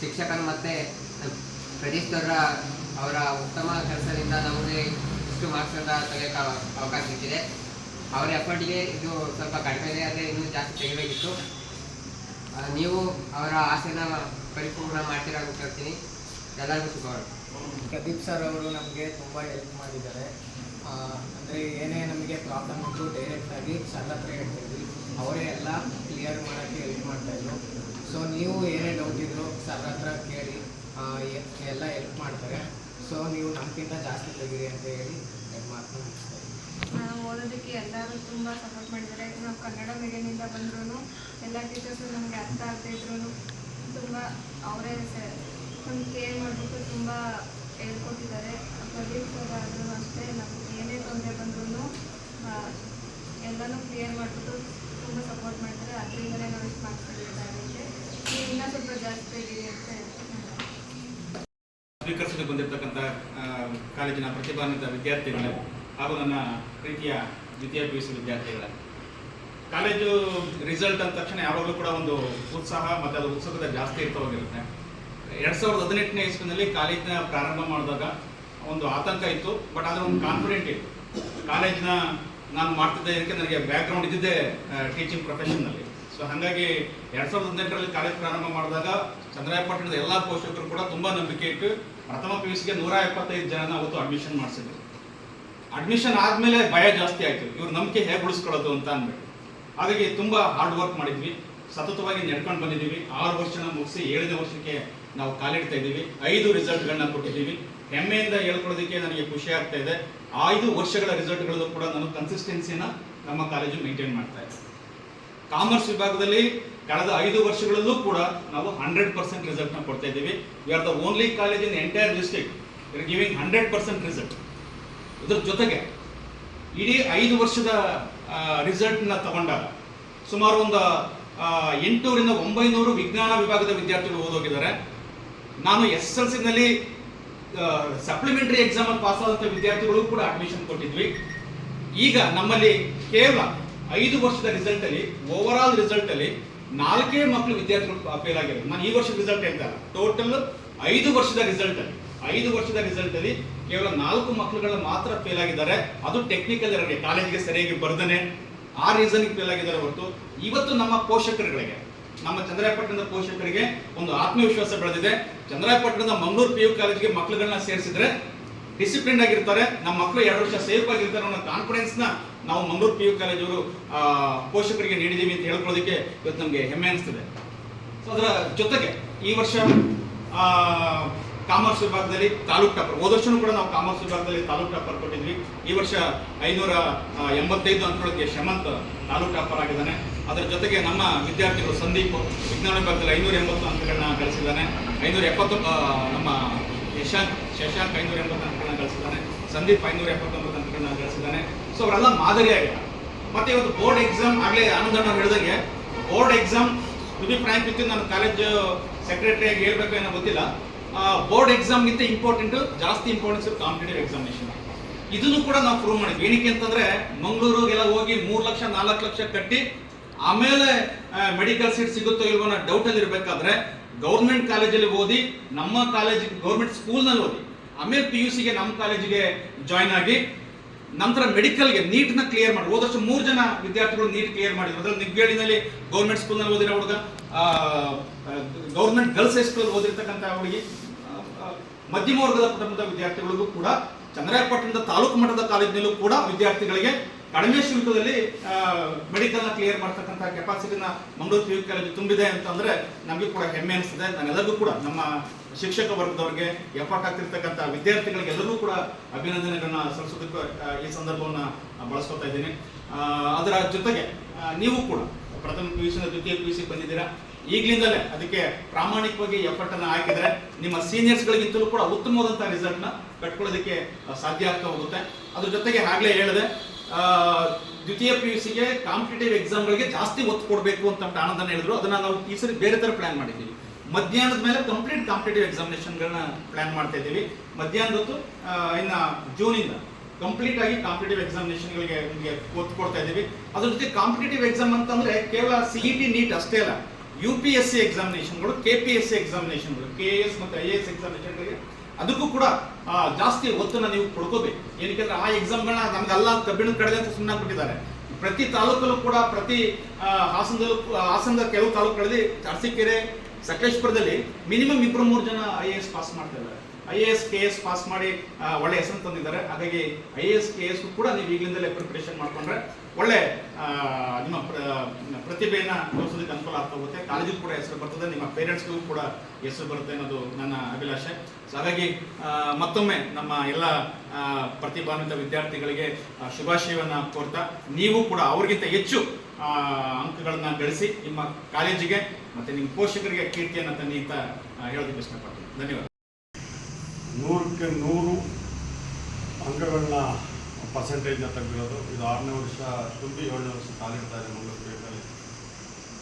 ಶಿಕ್ಷಕರು ಮತ್ತು ಪ್ರದೀಶ್ ಅವರ ಉತ್ತಮ ಕೆಲಸದಿಂದ ನಮಗೆ ಇಷ್ಟು ಮಾರ್ಕ್ಸನ್ನು ತೆಗೆಯೋಕ್ಕೆ ಅವ- ಅವಕಾಶ ಸಿಕ್ಕಿದೆ. ಅವರ ಎಫರ್ಟ್ಗೆ ಇದು ಸ್ವಲ್ಪ ಕಡಿಮೆ ಇದೆ ಆದರೆ ಇನ್ನೂ ಜಾಸ್ತಿ ತೆಗಿಬೇಕಿತ್ತು. ನೀವು ಅವರ ಆಸೆನ ಪರಿಪೂರ್ಣ ಮಾಡ್ತೀರಾ ಅಂತ ಹೇಳ್ತೀನಿ ಎಲ್ಲರಿಗೂ ಶುಭಗಳು ಪ್ರದೀಪ್ ಸರ್ ಅವರು ನಮಗೆ ತುಂಬ ಹೆಲ್ಪ್ ಮಾಡಿದ್ದಾರೆ. ಅಂದರೆ ಏನೇ ನಮಗೆ ಪ್ರಾಬ್ಲಮ್ ಇತ್ತು ಡೈರೆಕ್ಟಾಗಿ ಸರ್ ಹತ್ರ ಹೇಳ್ತಿದ್ವಿ ಅವರೇ ಎಲ್ಲ ಕ್ಲಿಯರ್ ಮಾಡೋಕ್ಕೆ ಹೆಲ್ಪ್ ಮಾಡ್ತಾಯಿದ್ರು ಸೊ ನೀವು ಏನೇ ಡೌಟ್ ಇದ್ರು ಸರ್ ಹತ್ರ ಕೇಳಿ ಎಲ್ಲ ಹೆಲ್ಪ್ ಮಾಡ್ತಾರೆ. ಸೊ ನೀವು ನಮಗಿಂತ ಜಾಸ್ತಿ ತೆಗೀರಿ ಅಂತ ಹೇಳಿ ಮಾತನ್ನ ಓದೋದಕ್ಕೆ ಎಲ್ಲರೂ ತುಂಬ ಸಪೋರ್ಟ್ ಮಾಡಿದ್ದಾರೆ. ನಾವು ಕನ್ನಡ ಮೀಡಿಯಮಿಂದ ಬಂದ್ರೂ ಎಲ್ಲ ಟೀಚರ್ಸು ನಮಗೆ ಅರ್ಥ ಆಗದೆ ಇದ್ರೂ ತುಂಬ ಅವರೇ ನಮ್ಗೆ ಕೇರ್ ಮಾಡಿಬಿಟ್ಟು ತುಂಬ ಹೇಳ್ಕೊಟ್ಟಿದ್ದಾರೆ. ಪ್ರದೀಪ್ ಸರ್ ಆದ್ರೂ ಅಷ್ಟೇ, ನಮ್ಗೆ ಏನೇ ತೊಂದರೆ ಬಂದ್ರೂ ಎಲ್ಲನೂ ಕ್ಲಿಯರ್ ಮಾಡಿಬಿಟ್ಟು ತುಂಬ ಸಪೋರ್ಟ್ ಮಾಡ್ತಾರೆ. ಅದರಿಂದಲೇ ನಾವು ಇಷ್ಟು ನೀವು ಸ್ವೀಕರಿಸಲು ಬಂದಿರತಕ್ಕಂಥ ಕಾಲೇಜಿನ ಪ್ರತಿಭಾನ್ವಿತ ವಿದ್ಯಾರ್ಥಿಗಳೇ ಹಾಗೂ ನನ್ನ ಪ್ರೀತಿಯ ದ್ವಿತೀಯ ಪಿ ಯು ಸಿ ವಿದ್ಯಾರ್ಥಿಗಳೇ. ಕಾಲೇಜು ರಿಸಲ್ಟ್ ಅಂದ ತಕ್ಷಣ ಯಾವಾಗಲೂ ಕೂಡ ಒಂದು ಉತ್ಸಾಹ ಮತ್ತು ಅದು ಉತ್ಸುಕತೆ ಜಾಸ್ತಿ ಇರ್ತಾ ಹೋಗಿರುತ್ತೆ. ಎರಡು ಸಾವಿರದ ಹದಿನೆಂಟನೇ ಇಸ್ವಿನಲ್ಲಿ ಕಾಲೇಜಿನ ಪ್ರಾರಂಭ ಮಾಡಿದಾಗ ಒಂದು ಆತಂಕ ಇತ್ತು, ಬಟ್ ಆದರೆ ಒಂದು ಕಾನ್ಫಿಡೆಂಟ್ ಇತ್ತು. ಕಾಲೇಜಿನ ನಾನು ಮಾಡ್ತಿದ್ದೆ ಇದಕ್ಕೆ ನನಗೆ ಬ್ಯಾಕ್ಗ್ರೌಂಡ್ ಇದ್ದಿದ್ದೆ ಟೀಚಿಂಗ್ ಪ್ರೊಫೆಷನ್ನಲ್ಲಿ ಸೊ ಹಾಗಾಗಿ ಎರಡು ಸಾವಿರದ ಹದಿನೆಂಟರಲ್ಲಿ ಕಾಲೇಜ್ ಪ್ರಾರಂಭ ಮಾಡಿದಾಗ ಚಂದ್ರಾಯಪಟ್ಟಣದ ಎಲ್ಲ ಪೋಷಕರು ಕೂಡ ತುಂಬ ನಂಬಿಕೆ ಇಟ್ಟು ಪ್ರಥಮ ಪಿ ಯು ಸಿಗೆ ನೂರ ಎಪ್ಪತ್ತೈದು ಜನ ಅವತ್ತು ಅಡ್ಮಿಷನ್ ಮಾಡಿಸಿದ್ರು. ಅಡ್ಮಿಷನ್ ಆದಮೇಲೆ ಭಯ ಜಾಸ್ತಿ ಆಯಿತು. ಇವ್ರ ನಂಬಿಕೆ ಹೇಗೆ ಉಳಿಸ್ಕೊಳ್ಳೋದು ಅಂತ ಅಂದ್ಬಿಟ್ಟು. ಹಾಗಾಗಿ ತುಂಬ ಹಾರ್ಡ್ ವರ್ಕ್ ಮಾಡಿದ್ವಿ. ಸತತವಾಗಿ ನಡ್ಕೊಂಡು ಬಂದಿದ್ದೀವಿ. ಆರು ವರ್ಷನ ಮುಗಿಸಿ ಏಳನೇ ವರ್ಷಕ್ಕೆ ನಾವು ಕಾಲಿಡ್ತಾ ಇದ್ದೀವಿ. ಐದು ರಿಸಲ್ಟ್ಗಳನ್ನ ಕೊಟ್ಟಿದ್ದೀವಿ. ಹೆಮ್ಮೆಯಿಂದ ಹೇಳ್ಕೊಳ್ಳೋದಕ್ಕೆ ನನಗೆ ಖುಷಿ ಆಗ್ತಾ ಇದೆ. ಐದು ವರ್ಷಗಳ ರಿಸಲ್ಟ್ಗಳಲ್ಲೂ ಕೂಡ ನಾನು ಕನ್ಸಿಸ್ಟೆನ್ಸಿನ ನಮ್ಮ ಕಾಲೇಜು ಮೇಂಟೈನ್ ಮಾಡ್ತಾ ಇದ್ದೆ ಕಾಮರ್ಸ್ ವಿಭಾಗದಲ್ಲಿ ಕಳೆದ ಐದು ವರ್ಷಗಳಲ್ಲೂ ಕೂಡ ನಾವು ಹಂಡ್ರೆಡ್ ಪರ್ಸೆಂಟ್ ರಿಸಲ್ಟ್ನ ಕೊಡ್ತಾ ಇದ್ದೀವಿ. We are the only college in entire district giving hundred percent result ಇದ್ರ ಜೊತೆಗೆ ಇಡೀ ಐದು ವರ್ಷದ ರಿಸಲ್ಟ್ನ ತಗೊಂಡಾಗ ಸುಮಾರು ಒಂದು ಎಂಟುನೂರಿಂದ ಒಂಬೈನೂರು ವಿಜ್ಞಾನ ವಿಭಾಗದ ವಿದ್ಯಾರ್ಥಿಗಳು ಓದೋಗಿದ್ದಾರೆ ನಾನು ಎಸ್ ಎಲ್ ಸಿನಲ್ಲಿ ಸಪ್ಲಿಮೆಂಟರಿ ಎಕ್ಸಾಮಲ್ಲಿ ಪಾಸ್ ಆದಂಥ ವಿದ್ಯಾರ್ಥಿಗಳು ಕೂಡ ಅಡ್ಮಿಷನ್ ಕೊಟ್ಟಿದ್ವಿ. ಈಗ ನಮ್ಮಲ್ಲಿ ಕೇವಲ ಐದು ವರ್ಷದ ರಿಸಲ್ಟ್ ಅಲ್ಲಿ ಓವರ್ ಆಲ್ ರಿಸಲ್ಟ್ ಅಲ್ಲಿ ನಾಲ್ಕೇ ಮಕ್ಕಳು ವಿದ್ಯಾರ್ಥಿಗಳು ಫೇಲ್ ಆಗಿರೋದು. ನಾನು ಈ ವರ್ಷದ ರಿಸಲ್ಟ್ ಹೇಳ್ತಾ ಟೋಟಲ್ ಐದು ವರ್ಷದ ರಿಸಲ್ಟ್ ಅಲ್ಲಿ, ಐದು ವರ್ಷದ ರಿಸಲ್ಟ್ ಅಲ್ಲಿ ಕೇವಲ ನಾಲ್ಕು ಮಕ್ಕಳುಗಳು ಮಾತ್ರ ಫೇಲ್ ಆಗಿದ್ದಾರೆ. ಅದು ಟೆಕ್ನಿಕಲ್ ಎರರ್ ಕಾಲೇಜಿಗೆ ಸರಿಯಾಗಿ ಬರ್ದನೆ. ಆ ರೀಸನ್ಗೆ ಫೇಲ್ ಆಗಿದ್ದಾರೆ ಹೊರತು ಇವತ್ತು ನಮ್ಮ ಪೋಷಕರುಗಳಿಗೆ, ನಮ್ಮ ಚಂದ್ರಾಯಪಟ್ಟಣದ ಪೋಷಕರಿಗೆ ಒಂದು ಆತ್ಮವಿಶ್ವಾಸ ಬೆಳೆದಿದೆ. ಚಂದ್ರಾಯಪಟ್ಟಣದ ಮಂಗಳೂರು ಪಿ ಯು ಕಾಲೇಜಿಗೆ ಮಕ್ಕಳುಗಳನ್ನ ಸೇರಿಸಿದ್ರೆ ಡಿಸಿಪ್ಲಿನ್ ಆಗಿರ್ತಾರೆ ನಮ್ಮ ಮಕ್ಕಳು ಎರಡು ವರ್ಷ ಸೇಫ್ ಆಗಿರ್ತಾರೆ ಅನ್ನೋ ಕಾನ್ಫಿಡೆನ್ಸ್ನ ನಾವು ಮಂಗಳೂರು ಪಿ ಯು ಕಾಲೇಜವರು ಪೋಷಕರಿಗೆ ನೀಡಿದ್ದೀವಿ ಅಂತ ಹೇಳ್ಕೊಳ್ಳೋದಕ್ಕೆ ಇವತ್ತು ನಮಗೆ ಹೆಮ್ಮೆ ಅನಿಸ್ತಿದೆ. ಸೊ ಅದರ ಜೊತೆಗೆ ಈ ವರ್ಷ ಕಾಮರ್ಸ್ ವಿಭಾಗದಲ್ಲಿ ತಾಲೂಕ್ ಟಾಪರ್, ಹೋದ ವರ್ಷನೂ ಕೂಡ ನಾವು ಕಾಮರ್ಸ್ ವಿಭಾಗದಲ್ಲಿ ತಾಲೂಕ್ ಟಾಪರ್ ಕೊಟ್ಟಿದ್ವಿ. ಈ ವರ್ಷ ಐನೂರ ಎಂಬತ್ತೈದು ಅಂಕಗಳಿಗೆ ಶಮಂತ್ ತಾಲೂಕ್ ಟಾಪರ್ ಆಗಿದ್ದಾನೆ. ಅದರ ಜೊತೆಗೆ ನಮ್ಮ ವಿದ್ಯಾರ್ಥಿಗಳು ಸಂದೀಪ್, ವಿಜ್ಞಾನ ವಿಭಾಗದಲ್ಲಿ ಐನೂರ ಎಂಬತ್ತು ಅಂಕಗಳನ್ನ ಗಳಿಸಿದ್ದಾನೆ. ಐನೂರ ಎಪ್ಪತ್ತು ನಮ್ಮ ಯಶಾಂಕ್ ಶಶಾಂಕ್ ಐನೂರ ಎಂಬತ್ತು ಅಂಕಗಳನ್ನ ಗಳಿಸಿದ್ದಾನೆ, ಸಂದೀಪ್ ಐನೂರ ಎಪ್ಪತ್ತೊಂಬತ್ತು ಅಂಕಗಳನ್ನ ಗಳಿಸಿದ್ದಾನೆ. ಸೊ ಅವರೆಲ್ಲ ಮಾದರಿಯಾಗಿಲ್ಲ ಮತ್ತೆ ಇವತ್ತು ಬೋರ್ಡ್ ಎಕ್ಸಾಮ್ ಆಗಲೇ ಆನಂದಣ್ಣ ಹೇಳಿದಂಗೆ board exam to be frank with ನಾನು ಕಾಲೇಜ್ ಸೆಕ್ರೆಟರಿಯಾಗಿ ಹೇಳ್ಬೇಕು ಏನೋ ಗೊತ್ತಿಲ್ಲ. ಬೋರ್ಡ್ ಎಕ್ಸಾಮ್ಗಿಂತ ಇಂಪಾರ್ಟೆಂಟ್ ಜಾಸ್ತಿ ಇಂಪಾರ್ಟೆನ್ಸ್ ಕಾಂಪಿಟೇಟಿವ್ ಎಕ್ಸಾಮಿನೇಷನ್ ಇದನ್ನು ಕೂಡ ನಾವು ಪ್ರೂವ್ ಮಾಡಿದ್ವಿ. ಏನಕ್ಕೆ ಅಂತಂದ್ರೆ, ಮಂಗಳೂರಿಗೆಲ್ಲ ಹೋಗಿ ಮೂರು ಲಕ್ಷ, ನಾಲ್ಕು ಲಕ್ಷ ಕಟ್ಟಿ, ಆಮೇಲೆ ಮೆಡಿಕಲ್ ಸೀಟ್ ಸಿಗುತ್ತೋ ಇಲ್ವೋ ಅನ್ನೋ ಡೌಟಲ್ಲಿ ಇರಬೇಕಾದ್ರೆ ಗೌರ್ಮೆಂಟ್ ಕಾಲೇಜಲ್ಲಿ ಓದಿ, ನಮ್ಮ ಕಾಲೇಜ್ ಗೌರ್ಮೆಂಟ್ ಸ್ಕೂಲ್ನಲ್ಲಿ ಓದಿ ಆಮೇಲೆ ಪಿ ಯು ಸಿಗೆ ನಮ್ಮ ಕಾಲೇಜಿಗೆ ಜಾಯ್ನ್ ಆಗಿ ನಂತರ ಮೆಡಿಕಲ್ಗೆ ನೀಟ್ನ ಕ್ಲಿಯರ್ ಮಾಡಿ, ಹೋದಷ್ಟು ಮೂರು ಜನ ವಿದ್ಯಾರ್ಥಿಗಳು ನೀಟ್ ಕ್ಲಿಯರ್ ಮಾಡಿದ್ರು. ಅದ್ರಲ್ಲಿ ನಿಗ್ಗೇಳಿನಲ್ಲಿ ಗೌರ್ಮೆಂಟ್ ಸ್ಕೂಲ್ನಲ್ಲಿ ಓದಿರೋ ಹುಡುಗ ಗೌರ್ಮೆಂಟ್ ಗರ್ಲ್ಸ್ ಹೈಸ್ಕೂಲ್ ಓದಿರ್ತಕ್ಕಂಥ ಹುಡುಗಿ ಮಧ್ಯಮ ವರ್ಗದ ಕುಟುಂಬದ ವಿದ್ಯಾರ್ಥಿಗಳಿಗೂ ಕೂಡ, ಚಂದ್ರಾಯಪಟ್ಟಣದ ತಾಲೂಕು ಮಟ್ಟದ ಕಾಲೇಜಿನಲ್ಲೂ ಕೂಡ ವಿದ್ಯಾರ್ಥಿಗಳಿಗೆ ಕಡಿಮೆ ಶುಲ್ಕದಲ್ಲಿ ಮೆಡಿಕಲ್ನ ಕ್ಲಿಯರ್ ಮಾಡ್ತಕ್ಕಂಥ ಕೆಪಾಸಿಟಿನ ಮಂಗಳೂರು ಪಿ ಯು ಕಾಲೇಜು ತುಂಬಿದೆ ಅಂತಂದ್ರೆ ನಮಗೆ ಕೂಡ ಹೆಮ್ಮೆ ಅನಿಸ್ತದೆ ನಾನೆಲ್ಲರಿಗೂ ಕೂಡ, ನಮ್ಮ ಶಿಕ್ಷಕ ವರ್ಗದವ್ರಿಗೆ ಎಫರ್ಟ್ ಆಗ್ತಿರ್ತಕ್ಕಂಥ ವಿದ್ಯಾರ್ಥಿಗಳಿಗೆ ಎಲ್ಲರೂ ಕೂಡ ಅಭಿನಂದನೆಗಳನ್ನ ಸಲ್ಲಿಸೋದಕ್ಕೆ ಈ ಸಂದರ್ಭವನ್ನು ಬಳಸ್ಕೊತಾ ಇದ್ದೀನಿ. ಅದರ ಜೊತೆಗೆ ನೀವು ಕೂಡ ಪ್ರಥಮ ಪಿ ಯು ದ್ವಿತೀಯ ಪಿ ಯು ಸಿ ಬಂದಿದ್ದೀರಾ, ಈಗಲಿಂದಲೇ ಅದಕ್ಕೆ ಪ್ರಾಮಾಣಿಕವಾಗಿ ಎಫರ್ಟ್ ಅನ್ನ ಹಾಕಿದ್ರೆ ನಿಮ್ಮ ಸೀನಿಯರ್ಸ್ಗಳಿಗಿಂತಲೂ ಕೂಡ ಉತ್ತಮವಾದಂಥ ರಿಸಲ್ಟ್ನ ಕಟ್ಕೊಳ್ಳೋದಕ್ಕೆ ಸಾಧ್ಯ ಆಗ್ತಾ ಹೋಗುತ್ತೆ. ಅದ್ರ ಜೊತೆಗೆ ಆಗ್ಲೇ ಹೇಳಿದೆ ದ್ವಿತೀಯ ಪಿ ಯು ಸಿಗೆ ಕಾಂಪಿಟೇಟಿವ್ ಎಕ್ಸಾಮ್ಗಳಿಗೆ ಜಾಸ್ತಿ ಒತ್ತು ಕೊಡಬೇಕು ಅಂತ ಆನಂದನ ಹೇಳಿದ್ರು. ಅದನ್ನ ನಾವು ಈ ಸರಿ ಬೇರೆ ತರ ಪ್ಲಾನ್ ಮಾಡಿದ್ದೀವಿ. ಮಧ್ಯಾಹ್ನದ ಮೇಲೆ ಕಂಪ್ಲೀಟ್ ಕಾಂಪಿಟೇಟಿವ್ ಎಕ್ಸಾಮಿನೇಷನ್ಗಳನ್ನ ಪ್ಲಾನ್ ಮಾಡ್ತಾ ಇದ್ದೀವಿ. ಮಧ್ಯಾಹ್ನದ ಹೊತ್ತು ಇನ್ನ ಜೂನಿಂದ ಕಂಪ್ಲೀಟ್ ಆಗಿ ಕಾಂಪಿಟೇಟಿವ್ ಎಕ್ಸಾಮಿನೇಷನ್ಗಳಿಗೆ ನಿಮಗೆ ಒತ್ತು ಕೊಡ್ತಾ ಇದ್ದೀವಿ. ಅದ್ರ ಜೊತೆ ಕಾಂಪಿಟೇಟಿವ್ ಎಕ್ಸಾಮ್ ಅಂತಂದ್ರೆ ಕೇವಲ ಸಿ ಇ ಟಿ ನೀಟ್ ಅಷ್ಟೇ ಅಲ್ಲ ಯು ಪಿ ಎಸ್ ಸಿ ಎಕ್ಸಾಮಿನೇಷನ್ಗಳು ಕೆ ಪಿ ಎಸ್ ಸಿ ಎಕ್ಸಾಮಿನೇಷನ್ಗಳು ಕೆ ಎಸ್ ಮತ್ತು ಐ ಎ ಎಸ್ ಎಕ್ಸಾಮಿನೇಷನ್ಗಳಿಗೆ ಅದಕ್ಕೂ ಕೂಡ ಜಾಸ್ತಿ ಒತ್ತನ್ನು ನೀವು ಕೊಡ್ಕೋಬೇಕು ಏನಕ್ಕೆ ಆ ಎಕ್ಸಾಮ್ಗಳನ್ನ ನಮ್ಗೆಲ್ಲ ಕಬ್ಬಿಣದ ಕಡಲೆ ಅಂತ ಸುಮ್ಮನೆ ಬಿಟ್ಟಿದ್ದಾರೆ ಪ್ರತಿ ತಾಲೂಕಲ್ಲೂ ಕೂಡ, ಪ್ರತಿ ಹಾಸನದಲ್ಲೂ ಹಾಸನದ ಕೆಲವು ತಾಲೂಕುಗಳಲ್ಲಿ, ಅರಸೀಕೆರೆ, ಸಕಲೇಶ್ಪುರದಲ್ಲಿ, ಮಿನಿಮಮ್ ಇಬ್ಬರು ಮೂರು ಜನ ಐ ಎ ಎಸ್ ಪಾಸ್ ಮಾಡ್ತಾ ಇದ್ದಾರೆ. I A S K S pass ಮಾಡಿ ಒಳ್ಳೆ ಹೆಸರು ತಂದಿದ್ದಾರೆ. ಹಾಗಾಗಿ I A S K S ಕೂಡ ನೀವು ಈಗಲಿಂದಲೇ ಪ್ರಿಪ್ರೇಷನ್ ಮಾಡಿಕೊಂಡ್ರೆ ಒಳ್ಳೆ ನಿಮ್ಮ ಪ್ರ- ಪ್ರತಿಭೆಯನ್ನ ತೋರಿಸೋದಕ್ಕೆ ಅನುಕೂಲ ಆಗ್ತಾ ಹೋಗುತ್ತೆ. ಕಾಲೇಜಿಗೂ ಕೂಡ ಹೆಸರು ಬರ್ತದೆ. ನಿಮ್ಮ ಪೇರೆಂಟ್ಸ್ಗೂ ಕೂಡ ಹೆಸರು ಬರುತ್ತೆ ಅನ್ನೋದು ನನ್ನ ಅಭಿಲಾಷೆ. ಸೊ ಹಾಗಾಗಿ ಮತ್ತೊಮ್ಮೆ ನಮ್ಮ ಎಲ್ಲ ಪ್ರತಿಭಾನ್ವಿತ ವಿದ್ಯಾರ್ಥಿಗಳಿಗೆ ಶುಭಾಶಯವನ್ನು ಕೋರ್ತಾ ನೀವು ಕೂಡ ಅವ್ರಿಗಿಂತ ಹೆಚ್ಚು ಅಂಕಗಳನ್ನು ಗಳಿಸಿ ನಿಮ್ಮ ಕಾಲೇಜಿಗೆ ಮತ್ತೆ ನಿಮ್ಮ ಪೋಷಕರಿಗೆ ಕೀರ್ತಿಯನ್ನು ತನ್ನಿ ಅಂತ ಹೇಳೋದಕ್ಕೆ ಇಷ್ಟಪಡ್ತೀನಿ. ಧನ್ಯವಾದ. ನೂರಕ್ಕೆ ನೂರು ಅಂಕಗಳನ್ನ ಪರ್ಸೆಂಟೇಜ್ನ ತೆಗೆದಿರೋದು. ಇದು ಆರನೇ ವರ್ಷ ತುಂಬಿ ಏಳನೇ ವರ್ಷ ಕಾಲಿಡ್ತಾ ಇದೆ ಮಂಗಳೂರು ಪೇಟೆಯಲ್ಲಿ.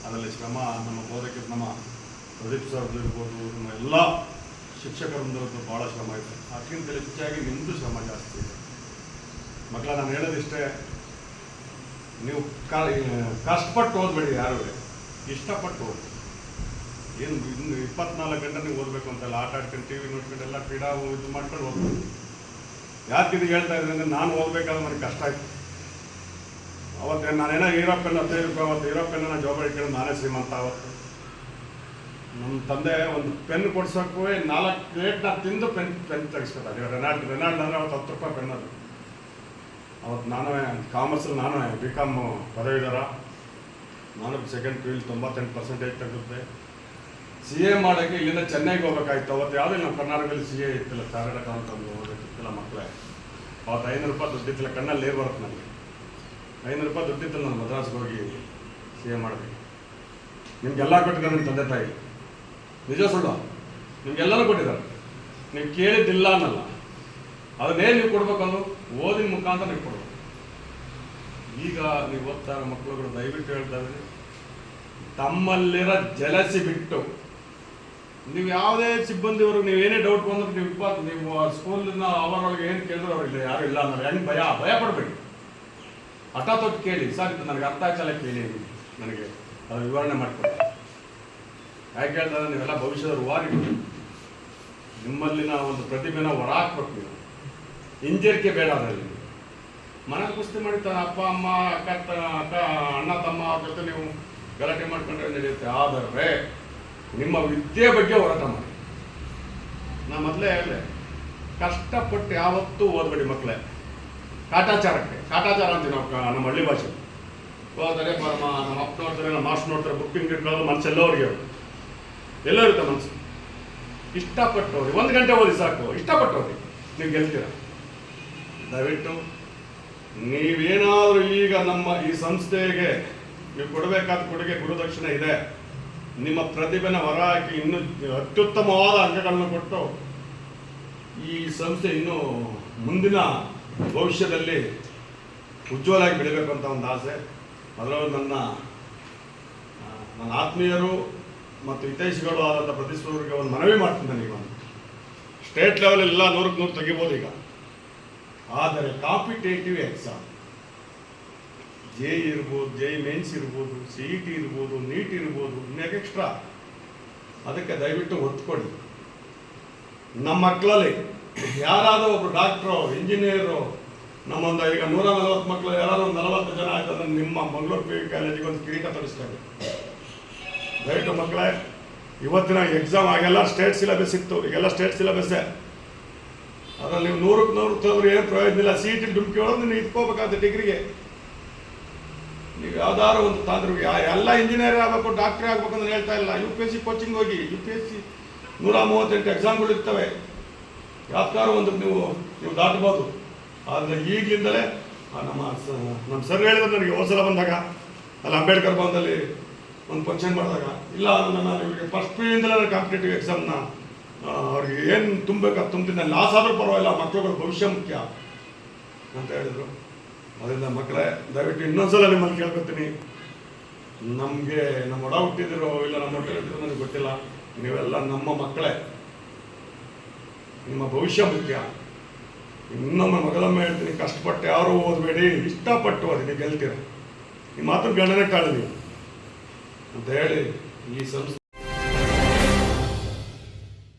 ಅದರಲ್ಲಿ ಶ್ರಮ, ನಮ್ಮ ಬೋಧಕ್ಕೆ ನಮ್ಮ ಪ್ರದೀಪ್ ಸರ್ದು ಇರ್ಬೋದು, ನಮ್ಮ ಎಲ್ಲ ಶಿಕ್ಷಕರೊಂದಿರೋದು ಭಾಳ ಶ್ರಮ ಇದೆ. ಅದಕ್ಕಿಂತ ಹೆಚ್ಚಾಗಿ ನಿಮ್ಮದು ಶ್ರಮ ಜಾಸ್ತಿ ಇದೆ. ಮಕ್ಕಳ, ನಾನು ಹೇಳೋದಿಷ್ಟೇ, ನೀವು ಕಾ ಕಷ್ಟಪಟ್ಟು ಓದ್ಬೇಡಿ ಯಾರು. ಇಷ್ಟಪಟ್ಟು ಓದಿ ಏನು ಇನ್ನು ಇಪ್ಪತ್ನಾಲ್ಕು ಗಂಟೆ ನೀವು ಓದಬೇಕು ಅಂತಲ್ಲ ಆಟ ಆಡ್ಕೊಂಡು ಟಿ ವಿ ನೋಡ್ಕೊಂಡು ಎಲ್ಲ ಕ್ರೀಡಾ ಇದು ಮಾಡ್ಕೊಂಡು ಓದ್ಬೇಕು ಯಾಕೆ ಇದು ಹೇಳ್ತಾ ಇದ್ದೀನಿ ಅಂದರೆ ನಾನು ಓದಬೇಕಾದ್ರೆ ನನಗೆ ಕಷ್ಟ ಆಯ್ತು. ಅವತ್ತೇ ನಾನೇನೋ ಯುರೋಪೆನ್ ಹದಿನೈದು ರೂಪಾಯಿ ಅವತ್ತು ಯುರೋಪೆನ್ನ ನಾನು ಜವಾಬ್ದಾರಿ ಇಟ್ಕೊಂಡು ನಾನೇ ಶ್ರೀಮಂತ ಅವತ್ತು. ನಮ್ಮ ತಂದೆ ಒಂದು ಪೆನ್ ಕೊಡ್ಸೋಕ್ಕೂ ನಾಲ್ಕು ಪ್ಲೇಟ್ನ ತಿಂದು ಪೆನ್ ಪೆನ್ ತೆಗಿಸ್ಕೊತಾರೆ ಇವಾಗ ರೆನಾಲ್ಡ್ ರೆನಾಲ್ಡ್ ಅಂದರೆ ಅವತ್ತು ಹತ್ತು ರೂಪಾಯಿ ಪೆನ್ ಅದು. ಅವತ್ತು ನಾನು ಕಾಮರ್ಸಲ್ಲಿ ನಾನು ಬಿ ಕಾಮ್ ಪದವೀಧರ. ನಾನು ಸೆಕೆಂಡ್ ಪಿ ತೊಂಬತ್ತೆಂಟು ಪರ್ಸೆಂಟೇಜ್ ತೆಗೆದುತ್ತೆ ಸಿ ಎ ಮಾಡೋಕ್ಕೆ ಇಲ್ಲಿಂದ ಚೆನ್ನೈಗೆ ಹೋಗ್ಬೇಕಾಯ್ತು. ಅವತ್ತು ಯಾವುದೂ ನಮ್ಮ ಕರ್ನಾಟಕದಲ್ಲಿ ಸಿ ಎ ಇತ್ತಿಲ್ಲ ಚಾರ್ಟರ್ಡ್ ಅಕೌಂಟ್ ಒಂದು ಓದಕ್ಕಿತ್ತಿಲ್ಲ ಮಕ್ಕಳೇ. ಅವತ್ತು ಐನೂರು ರೂಪಾಯಿ ದುಡ್ಡಿತ್ತಿಲ್ಲ ಕಣ್ಣಲ್ಲಿ ನೀರು ಬರುತ್ತೆ ನನಗೆ ಐನೂರು ರೂಪಾಯಿ ದುಡ್ಡಿತ್ತಿಲ್ಲ ನಾನು ಮದ್ರಾಸ್ಗೆ ಹೋಗಿ ಸಿ ಎ ಮಾಡಬೇಕು ನಿಮ್ಗೆಲ್ಲ ಕೊಟ್ಟಿದ್ದಾರೆ ನಿಮ್ಮ ತಂದೆ ತಾಯಿ. ನಿಜ ಸುಳ್ಳು. ನಿಮ್ಗೆಲ್ಲನೂ ಕೊಟ್ಟಿದ್ದಾರೆ. ನೀವು ಕೇಳಿದ್ದಿಲ್ಲ ಅನ್ನಲ್ಲ. ಅದನ್ನೇ ನೀವು ಕೊಡ್ಬೇಕಂದು ಓದಿನ ಮುಖಾಂತರ ನೀವು ಕೊಡ್ಬೇಕು. ಈಗ ನೀವು ಓದ್ತಾ ಮಕ್ಕಳುಗಳು ದಯವಿಟ್ಟು ಹೇಳ್ತಾ ಇದ್ದೀನಿ ತಮ್ಮಲ್ಲಿರೋ ಜಲಸಿ ಬಿಟ್ಟು ನೀವು ಯಾವುದೇ ಸಿಬ್ಬಂದಿಯವರು ನೀವು ಏನೇ ಡೌಟ್ ಬಂದ್ರೆ ನೀವು ಇಪ್ಪತ್ತು, ನೀವು ಸ್ಕೂಲಿನ ಅವರೊಳಗೆ ಏನು ಕೇಳಿದ್ರು ಅವ್ರು ಇಲ್ಲ, ಯಾರು ಇಲ್ಲ ಅನ್ನೋರು ಹೆಂಗೆ ಭಯ? ಭಯ ಪಡಬೇಡಿ. ಹಠಾತ್ ಕೇಳಿ, ಸರ್ ನನಗೆ ಅರ್ಥ ಆಗ್ತಲ್ಲ ಕೇಳಿ ನನಗೆ ಅದು ವಿವರಣೆ ಮಾಡಿಕೊಡಿ ಯಾಕೆ ಹೇಳ್ತಾರೆ ನೀವೆಲ್ಲ ಭವಿಷ್ಯದ ರೂವಾರಿಗಳು ನಿಮ್ಮಲ್ಲಿನ ಒಂದು ಪ್ರತಿಭೆನ ಹೊರಹಾಕ್ಬೇಕು ನೀವು. ಹಿಂಜರಿಕೆ ಬೇಡ ಅದರಲ್ಲಿ. ಮನೇಲಿ ಕುಸ್ತಿ ಮಾಡಿರ್ತಾನೆ ಅಪ್ಪ, ಅಮ್ಮ, ಅಕ್ಕ ಅಕ್ಕ, ಅಣ್ಣ, ತಮ್ಮ ಅವ್ರ ಜೊತೆ ನೀವು ಗಲಾಟೆ ಮಾಡ್ಕೊಂಡ್ರೆ ನಡೆಯುತ್ತೆ. ಆದರೆ ನಿಮ್ಮ ವಿದ್ಯೆ ಬಗ್ಗೆ ಹೋರಾಟ ಮಾಡಿ. ನಾ ಮೊದಲೇ ಹೇಳಿದೆ ಕಷ್ಟಪಟ್ಟು ಯಾವತ್ತೂ ಓದ್ಬೇಡಿ ಮಕ್ಕಳೇ ಕಾಟಾಚಾರಕ್ಕೆ ಕಾಟಾಚಾರ ಅಂತೀವಿ ನಾವು ನಮ್ಮ ಹಳ್ಳಿ ಭಾಷೆ. ಹೋದರೆ ಪರಮ ನಮ್ಮ ಅಪ್ಪ ನೋಡ್ತಾರೆ ನಮ್ಮ ಮಾಸ್ ನೋಡ್ತಾರೆ ಬುಕ್ಕಿಂಗ್ ಇಟ್ಕೊಳ್ಳೋದು ಮನಸ್ಸೆಲ್ಲ ಅವ್ರಿಗೆ. ಎಲ್ಲ ಇರುತ್ತೆ ಮನಸ್ಸು ಇಷ್ಟಪಟ್ಟು ಓದಿ ಒಂದು ಗಂಟೆ ಓದಿ ಸಾಕು ಇಷ್ಟಪಟ್ಟು ಓದಿ ನೀವು ಗೆಲ್ತೀರ? ದಯವಿಟ್ಟು ನೀವೇನಾದರೂ ಈಗ ನಮ್ಮ ಈ ಸಂಸ್ಥೆಗೆ ನೀವು ಕೊಡಬೇಕಾದ ಕೊಡುಗೆ ಗುರುದಕ್ಷಿಣೆ ಇದೆ. ನಿಮ್ಮ ಪ್ರತಿಭೆನ ಹೊರಹಾಕಿ ಇನ್ನೂ ಅತ್ಯುತ್ತಮವಾದ ಅಂಕಗಳನ್ನು ಕೊಟ್ಟು ಈ ಸಂಸ್ಥೆ ಇನ್ನೂ ಮುಂದಿನ ಭವಿಷ್ಯದಲ್ಲಿ ಉಜ್ವಲಾಗಿ ಬೆಳಿಬೇಕು ಅಂತ ಒಂದು ಆಸೆ. ಅದರಲ್ಲೂ ನನ್ನ ನನ್ನ ಆತ್ಮೀಯರು ಮತ್ತು ಹಿತೈಷಿಗಳು ಆದಂಥ ಪ್ರತಿಸ್ಪರ್ಧಿಗೆ ಒಂದು ಮನವಿ ಮಾಡ್ತೀನಿ ನನಗೆ ಒಂದು. ಸ್ಟೇಟ್ ಲೆವೆಲ್ ಎಲ್ಲ ನೂರಕ್ಕೆ ನೂರು ತೆಗಿಬೋದು ಈಗ. ಆದರೆ ಕಾಂಪಿಟೇಟಿವ್ ಎಕ್ಸಾಮ್. ಜೆ ಇರ್ಬೋದು, ಜೆ ಮೆನ್ಸ್ ಇರ್ಬೋದು ಸಿ ಇ ಟಿ ಇರ್ಬೋದು ನೀಟ್ ಇರ್ಬೋದು ಇನ್ನೇಕೆ ಎಕ್ಸ್ಟ್ರಾ ಅದಕ್ಕೆ ದಯವಿಟ್ಟು ಒತ್ತು ಕೊಡಿ ನಮ್ಮ ಮಕ್ಕಳಲ್ಲಿ ಯಾರಾದರೂ ಒಬ್ಬರು ಡಾಕ್ಟ್ರು ಇಂಜಿನಿಯರು ನಮ್ಮೊಂದು ಈಗ ನೂರ ನಲವತ್ತು ಮಕ್ಕಳು ಯಾರಾದರೂ ಒಂದು ನಲವತ್ತು ಜನ ಆಯ್ತಂದ್ರೆ ನಿಮ್ಮ ಮಂಗಳೂರು ಪಿ ಕಾಲೇಜಿಗೆ ಒಂದು ಕಿರೀಟ ತರಿಸ್ತಾರೆ. ದಯವಿಟ್ಟು ಮಕ್ಕಳೇ, ಇವತ್ತಿನ ಎಕ್ಸಾಮ್ ಆಗೆಲ್ಲ ಸ್ಟೇಟ್ ಸಿಲೆಬಸ್ ಇತ್ತು. ಈಗೆಲ್ಲ ಸ್ಟೇಟ್ ಸಿಲೆಬಸ್ಸೇ ಅದ್ರಲ್ಲಿ ನೀವು ನೂರಕ್ಕೆ ನೂರು ತಂದ್ರೆ ಏನು ಪ್ರಯೋಜನ ಇಲ್ಲ. ಸಿ ಇ ಟಿ ಡುಮ್ಕಿ ಒಳಗೆ ನೀನು ಇಟ್ಕೋಬೇಕಾದ ಡಿಗ್ರಿಗೆ ನೀವು ಒಂದು ತಂದ್ರೆ ಎಲ್ಲ ಇಂಜಿನಿಯರ್ ಆಗಬೇಕು ಡಾಕ್ಟ್ರೇ ಆಗಬೇಕು ಅಂತ ಹೇಳ್ತಾ ಇಲ್ಲ. U P S C coaching ಹೋಗಿ ಯು ಪಿ ಎಸ್ ಸಿ ನೂರ ಮೂವತ್ತೆಂಟು ಎಕ್ಸಾಮ್ಗಳು ಇರ್ತವೆ. ಯಾವ್ದಾರು ಒಂದು ನೀವು ನೀವು ದಾಟಬಹುದು. ಆದರೆ ಈಗಲಿಂದಲೇ ನಮ್ಮ ನಮ್ಮ ಸರ್ ಹೇಳಿದ್ರು ನನಗೆ, ಹೋದ ಬಂದಾಗ, ಅಲ್ಲಿ ಅಂಬೇಡ್ಕರ್ ಭವನದಲ್ಲಿ ಒಂದು ಫಂಕ್ಷನ್ ಮಾಡಿದಾಗ, ಇಲ್ಲ ನನ್ನ ನಿಮಗೆ ಫಸ್ಟ್ ಪಿ ಇಂದಲೇ ಕಾಂಪಿಟೇಟಿವ್ ಎಕ್ಸಾಮ್ನ ಅವ್ರಿಗೆ ಏನು ತುಂಬಬೇಕು ಅದು ತುಂಬ್ತೀನಿ ಲಾಸ್ ಆದರೂ ಪರವಾಗಿಲ್ಲ ಮಕ್ಕಳುಗಳ ಭವಿಷ್ಯ ಮುಖ್ಯ ಅಂತ ಹೇಳಿದರು. ಅದರಿಂದ ಮಕ್ಕಳೇ, ದಯವಿಟ್ಟು ಇನ್ನೊಂದ್ಸಲ ನಿಮ್ಮಲ್ಲಿ ಕೇಳ್ಕೊತೀನಿ. ನಮಗೆ ನಮ್ಮ ಒಡ ಹುಟ್ಟಿದಿರೋ ಇಲ್ಲ ನಮ್ಮ ಹುಟ್ಟಿರೋ ನನಗೆ ಗೊತ್ತಿಲ್ಲ. ನೀವೆಲ್ಲ ನಮ್ಮ ಮಕ್ಕಳೇ. ನಿಮ್ಮ ಭವಿಷ್ಯ ಮುಖ್ಯ. ಇನ್ನೊಮ್ಮೆ ಮಗಳೊಮ್ಮೆ ಹೇಳ್ತೀನಿ, ಕಷ್ಟಪಟ್ಟು ಯಾರು ಓದಬೇಡಿ, ಇಷ್ಟಪಟ್ಟು ಅದಕ್ಕೆ ಗೆಲ್ತೀರ. ನಿಮ್ಮ ಮಾತು ಗಣನೆ ಕಾಳು ಅಂತ ಹೇಳಿ ಈ ಸಂಸ್ಥೆ